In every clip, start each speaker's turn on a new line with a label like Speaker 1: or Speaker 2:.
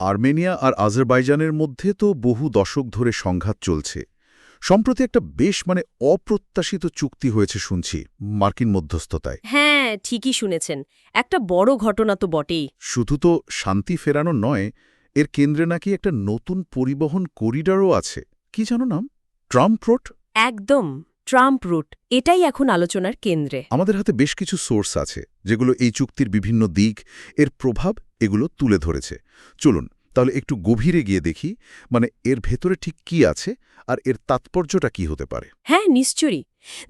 Speaker 1: Armenia আর আজারবাইজানের মধ্যে তো বহু দশক ধরে সংঘাত চলছে। সম্প্রতি একটা বেশ মানে অপ্রত্যাশিত চুক্তি হয়েছে শুনছি মার্কিন মধ্যস্থতায়।
Speaker 2: হ্যাঁ ঠিকই শুনেছেন। একটা বড় ঘটনা তো বটেই।
Speaker 1: শুধু তো শান্তি ফেরানো নয় এর কেন্দ্রে নাকি একটা নতুন পরিবহন করিডরও আছে। কি জানো নাম? Trump road?
Speaker 2: একদম। ট্রাম্প রুট এটাই এখন আলোচনার কেন্দ্রে।
Speaker 1: আমাদের হাতে বেশ কিছু সোর্স আছে যেগুলো এই চুক্তির বিভিন্ন দিক এর প্রভাব এগুলো তুলে ধরেছে। চলুন তাহলে একটু গভীরে গিয়ে দেখি মানে এর ভেতরে ঠিক কি আছে আর এর তাৎপর্যটা কি হতে পারে।
Speaker 2: হ্যাঁ নিশ্চয়ই।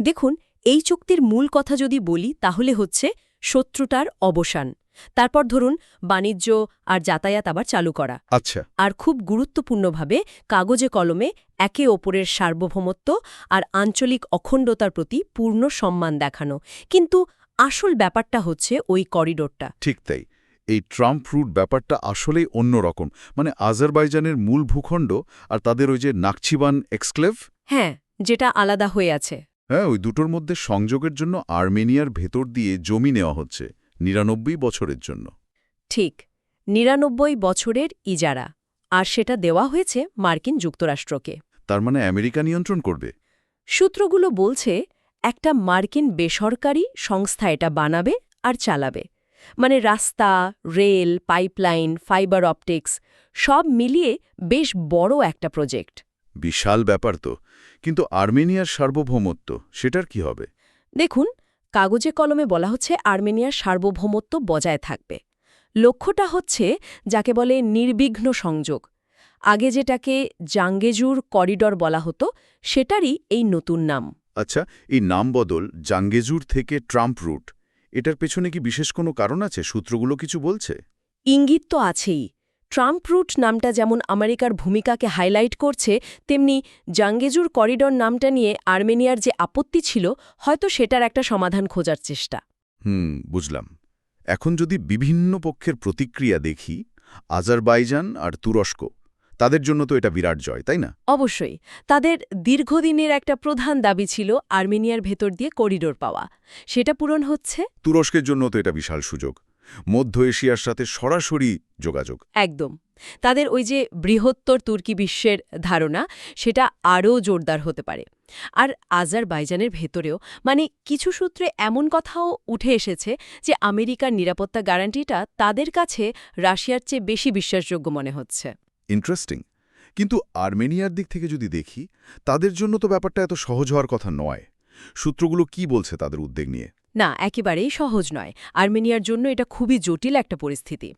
Speaker 2: দেখুন এই চুক্তির মূল কথা যদি বলি তাহলে হচ্ছে শত্রুতার অবসান। তারপর ধরুন বাণিজ্য আর যাতায়াত আবার চালু করা।
Speaker 1: আচ্ছা।
Speaker 2: আর খুব গুরুত্বপূর্ণভাবে কাগজে কলমে একে ওপরের সার্বভৌমত্ব আর আঞ্চলিক অখণ্ডতার প্রতি পূর্ণ সম্মান দেখানো। কিন্তু আসল ব্যাপারটা হচ্ছে ওই করিডোরটা।
Speaker 1: ঠিক তাই। এই ট্রাম্প রুট ব্যাপারটা আসলেই অন্যরকম। মানে আজারবাইজানের মূল ভূখণ্ড আর তাদের ওই যে নাকচিবান এক্সক্লেভ?
Speaker 2: হ্যাঁ যেটা আলাদা হয়ে আছে।
Speaker 1: হ্যাঁ ওই দুটোর মধ্যে সংযোগের জন্য আর্মেনিয়ার ভেতর দিয়ে জমি নেওয়া হচ্ছে। নিরানব্বই বছরের জন্য।
Speaker 2: ঠিক নিরানব্বই বছরের ইজারা আর সেটা দেওয়া হয়েছে মার্কিন যুক্তরাষ্ট্রকে।
Speaker 1: তার মানে আমেরিকা নিয়ন্ত্রণ করবে?
Speaker 2: সূত্রগুলো বলছে একটা মার্কিন বেসরকারি সংস্থা এটা বানাবে আর চালাবে। মানে রাস্তা রেল পাইপলাইন ফাইবার অপটিক্স সব মিলিয়ে বেশ বড় একটা প্রজেক্ট।
Speaker 1: বিশাল ব্যাপার তো কিন্তু আর্মেনিয়ার সার্বভৌমত্ব সেটার কি হবে?
Speaker 2: দেখুন কাগজে কলমে বলা হচ্ছে আর্মেনিয়ার সার্বভৌমত্ব বজায় থাকবে। লক্ষ্যটা হচ্ছে যাকে বলে নির্বিঘ্ন সংযোগ। আগে যেটাকে জাঙ্গেজুর করিডর বলা হতো সেটারই এই নতুন নাম।
Speaker 1: আচ্ছা এই নাম বদল জাঙ্গেজুর থেকে ট্রাম্প রুট এটার পেছনে কি বিশেষ কোনো কারণ আছে? সূত্রগুলো কিছু বলছে?
Speaker 2: ইঙ্গিত তো আছেই। ট্রাম্প রুট নামটা যেমন আমেরিকার ভূমিকাকে হাইলাইট করছে তেমনি জাঙ্গেজুর করিডর নামটা নিয়ে আর্মেনিয়ার যে আপত্তি ছিল হয়তো সেটার একটা সমাধান খোঁজার চেষ্টা।
Speaker 1: হুম বুঝলাম। এখন যদি বিভিন্ন পক্ষের প্রতিক্রিয়া দেখি আজারবাইজান আর তুরস্ক তাদের জন্য তো এটা বিরাট জয় তাই না?
Speaker 2: অবশ্যই। তাদের দীর্ঘদিনের একটা প্রধান দাবি ছিল আর্মেনিয়ার ভেতর দিয়ে করিডোর পাওয়া। সেটা পূরণ হচ্ছে?
Speaker 1: তুরস্কের জন্য তো এটা বিশাল সুযোগ। মধ্য এশিয়ার সাথে সরাসরি যোগাযোগ।
Speaker 2: একদম। তাদের ওই যে বৃহত্তর তুর্কি বিশ্বের ধারণা সেটা আরও জোরদার হতে পারে। আর আজারবাইজানের ভেতরেও মানে কিছু সূত্রে এমন কথাও উঠে এসেছে যে আমেরিকার নিরাপত্তা গ্যারান্টিটা তাদের কাছে রাশিয়ার চেয়ে বেশি বিশ্বাসযোগ্য মনে হচ্ছে।
Speaker 1: ইন্টারেস্টিং। কিন্তু আর্মেনিয়ার দিক থেকে যদি দেখি তাদের জন্য তো ব্যাপারটা এত সহজ হওয়ার কথা নয়। সূত্রগুলো কি বলছে তাদের উদ্বেগ নিয়ে?
Speaker 2: না একেবারেই সহজ নয়। আর্মেনিয়ার জন্য এটা খুবই জটিল একটা পরিস্থিতি।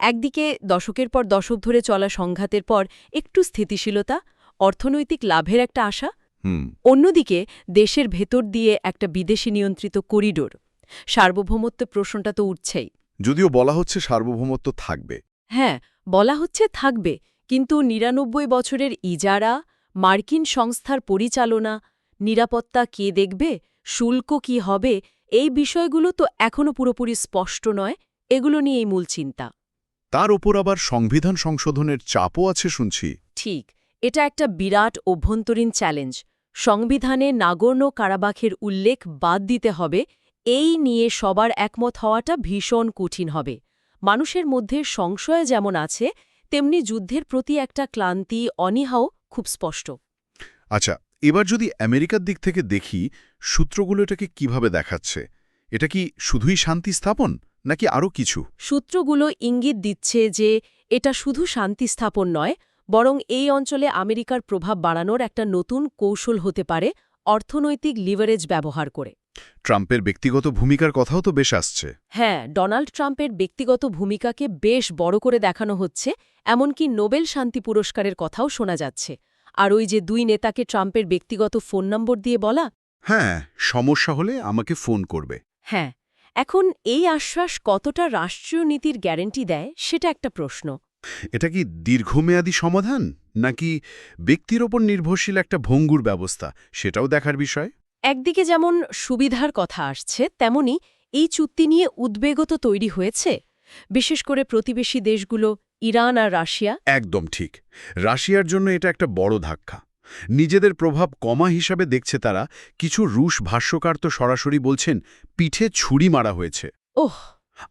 Speaker 2: একদিকে দশকের পর দশক ধরে চলা সংঘাতের পর একটু স্থিতিশীলতা অর্থনৈতিক লাভের একটা আশা। অন্যদিকে দেশের ভেতর দিয়ে একটা বিদেশি নিয়ন্ত্রিত করিডোর। সার্বভৌমত্ব প্রশ্নটা তো উঠছেই।
Speaker 1: যদিও বলা হচ্ছে সার্বভৌমত্ব থাকবে।
Speaker 2: হ্যাঁ বলা হচ্ছে থাকবে কিন্তু নিরানব্বই বছরের ইজারা মার্কিন সংস্থার পরিচালনা নিরাপত্তা কে দেখবে শুল্ক কি হবে এই বিষয়গুলো তো এখনও পুরোপুরি স্পষ্ট নয় এগুলো নিয়েই মূল চিন্তা।
Speaker 1: তার ওপর আবার সংবিধান সংশোধনের চাপও আছে শুনছি।
Speaker 2: ঠিক এটা একটা বিরাট অভ্যন্তরীণ চ্যালেঞ্জ। সংবিধানে নাগর্ণ কারাবাখের উল্লেখ বাদ দিতে হবে এই নিয়ে সবার একমত হওয়াটা ভীষণ কঠিন হবে। মানুষের মধ্যে সংশয় যেমন আছে তেমনি যুদ্ধের প্রতি একটা ক্লান্তি অনীহাও খুব স্পষ্ট।
Speaker 1: আচ্ছা এবার যদি আমেরিকার দিক থেকে দেখি সূত্রগুলো এটাকে কীভাবে দেখাচ্ছে? এটা কি শুধুই শান্তি স্থাপন নাকি আরও কিছু?
Speaker 2: সূত্রগুলো ইঙ্গিত দিচ্ছে যে এটা শুধু শান্তি স্থাপন নয় বরং এই অঞ্চলে আমেরিকার প্রভাব বাড়ানোর একটা নতুন কৌশল হতে পারে অর্থনৈতিক লিভারেজ ব্যবহার করে।
Speaker 1: ট্রাম্পের ব্যক্তিগত ভূমিকার কথাও তো বেশ আসছে।
Speaker 2: হ্যাঁ ডোনাল্ড ট্রাম্পের ব্যক্তিগত ভূমিকাকে বেশ বড় করে দেখানো হচ্ছে এমনকি নোবেল শান্তি পুরস্কারের কথাও শোনা যাচ্ছে। আর ওই যে দুই নেতাকে ট্রাম্পের ব্যক্তিগত ফোন নম্বর দিয়ে বলা?
Speaker 1: হ্যাঁ সমস্যা হলে আমাকে ফোন করবে।
Speaker 2: হ্যাঁ এখন এই আশ্বাস কতটা রাষ্ট্রীয় নীতির গ্যারেন্টি দেয় সেটা একটা প্রশ্ন।
Speaker 1: এটা কি দীর্ঘমেয়াদী সমাধান নাকি ব্যক্তির ওপর নির্ভরশীল একটা ভঙ্গুর ব্যবস্থা সেটাও দেখার বিষয়?
Speaker 2: একদিকে যেমন সুবিধার কথা আসছে তেমনি এই চুক্তি নিয়ে উদ্বেগও তো তৈরি হয়েছে। বিশেষ করে প্রতিবেশী দেশগুলো ইরান আর রাশিয়া?
Speaker 1: একদম ঠিক। রাশিয়ার জন্য এটা একটা বড় ধাক্কা। নিজেদের প্রভাব কমা হিসাবে দেখছে তারা কিছু রুশ ভাষ্যকার তো সরাসরি বলছেন পিঠে ছুরি মারা হয়েছে।
Speaker 2: ওহ!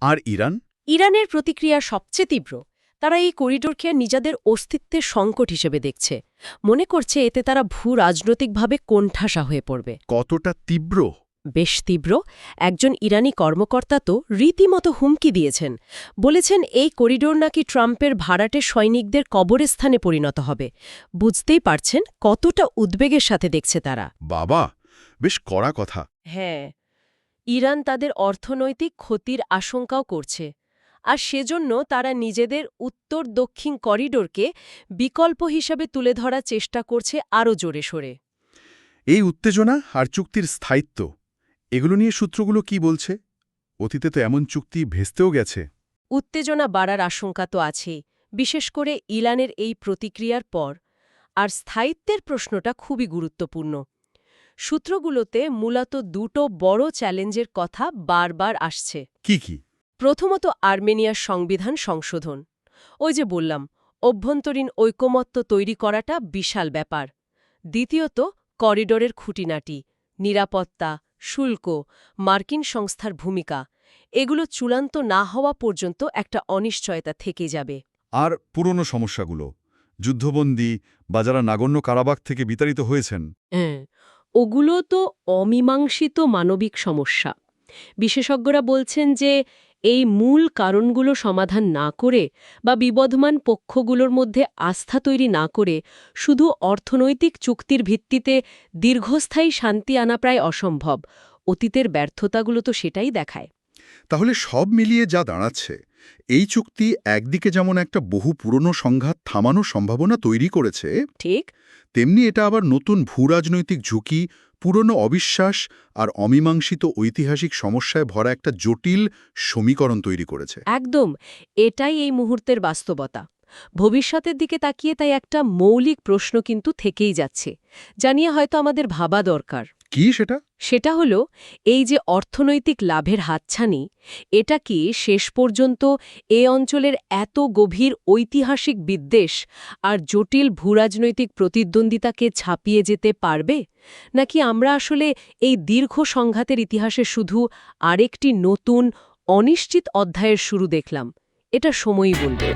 Speaker 1: আর ইরান?
Speaker 2: ইরানের প্রতিক্রিয়া সবচেয়ে তীব্র। তারা এই করিডোরকে নিজেদের অস্তিত্বের সংকট হিসেবে দেখছে। মনে করছে এতে তারা ভূ রাজনৈতিকভাবে কোণঠাসা হয়ে পড়বে।
Speaker 1: কতটা তীব্র?
Speaker 2: বেশ তীব্র। একজন ইরানি কর্মকর্তা তো রীতিমতো হুমকি দিয়েছেন। বলেছেন এই করিডোর নাকি ট্রাম্পের ভাড়াটে সৈনিকদের কবরস্থানে পরিণত হবে। বুঝতেই পারছেন কতটা উদ্বেগের সাথে দেখছে তারা।
Speaker 1: বাবা বেশ কড়া কথা।
Speaker 2: হ্যাঁ ইরান তাদের অর্থনৈতিক ক্ষতির আশঙ্কাও করছে। আর সেজন্য তারা নিজেদের উত্তর দক্ষিণ করিডোরকে বিকল্প হিসাবে তুলে ধরার চেষ্টা করছে আরও জোরে সোরে।
Speaker 1: এই উত্তেজনা আর চুক্তির স্থায়িত্ব এগুলো নিয়ে সূত্রগুলো কি বলছে? অতীতে তো এমন চুক্তি ভেস্তেও গেছে।
Speaker 2: উত্তেজনা বাড়ার আশঙ্কা তো আছেই বিশেষ করে ইলানের এই প্রতিক্রিয়ার পর। আর স্থায়িত্বের প্রশ্নটা খুবই গুরুত্বপূর্ণ। সূত্রগুলোতে মূলত দুটো বড় চ্যালেঞ্জের কথা বারবার আসছে।
Speaker 1: কি কি?
Speaker 2: প্রথমত আর্মেনিয়ার সংবিধান সংশোধন। ওই যে বললাম অভ্যন্তরীণ ঐকমত্য তৈরি করাটা বিশাল ব্যাপার। দ্বিতীয়ত করিডোরের খুঁটিনাটি নিরাপত্তা শুল্ক মার্কিন সংস্থার ভূমিকা এগুলো চূড়ান্ত না হওয়া পর্যন্ত একটা অনিশ্চয়তা থেকে যাবে।
Speaker 1: আর পুরনো সমস্যাগুলো যুদ্ধবন্দী বা যারা নাগণ্য কারাবাগ থেকে বিতাড়িত হয়েছেন।
Speaker 2: হ্যাঁ ওগুলো তো অমীমাংসিত মানবিক সমস্যা। বিশেষজ্ঞরা বলছেন যে এই মূল কারণগুলো সমাধান না করে বা বিবদমান পক্ষগুলোর মধ্যে আস্থা তৈরি না করে শুধু অর্থনৈতিক চুক্তির ভিত্তিতে দীর্ঘস্থায়ী শান্তি আনা প্রায় অসম্ভব। অতীতের ব্যর্থতাগুলো তো সেটাই দেখায়।
Speaker 1: তাহলে সব মিলিয়ে যা দাঁড়াচ্ছে এই চুক্তি একদিকে যেমন একটা বহু পুরনো সংঘাত থামানোর সম্ভাবনা তৈরি করেছে
Speaker 2: ঠিক।
Speaker 1: তেমনি এটা আবার নতুন ভূরাজনৈতিক ঝুঁকি পুরনো অবিশ্বাস আর অমীমাংসিত ঐতিহাসিক সমস্যায় ভরা একটা জটিল সমীকরণ তৈরি করেছে।
Speaker 2: একদম, এটাই এই মুহূর্তের বাস্তবতা। ভবিষ্যতের দিকে তাকিয়ে তাই একটা মৌলিক প্রশ্ন কিন্তু থেকেই যাচ্ছে জানিয়ে হয়তো আমাদের ভাবা দরকার।
Speaker 1: কি সেটা?
Speaker 2: সেটা হলো, এই যে অর্থনৈতিক লাভের হাতছানি, এটা কি শেষ পর্যন্ত এ অঞ্চলের এত গভীর ঐতিহাসিক বিদ্বেষ আর জটিল ভূরাজনৈতিক প্রতিদ্বন্দ্বিতাকে ছাপিয়ে যেতে পারবে? নাকি আমরা আসলে এই দীর্ঘ সংঘাতের ইতিহাসে শুধু আরেকটি নতুন, অনিশ্চিত অধ্যায়ের শুরু দেখলাম? এটা সময়ই বলবে।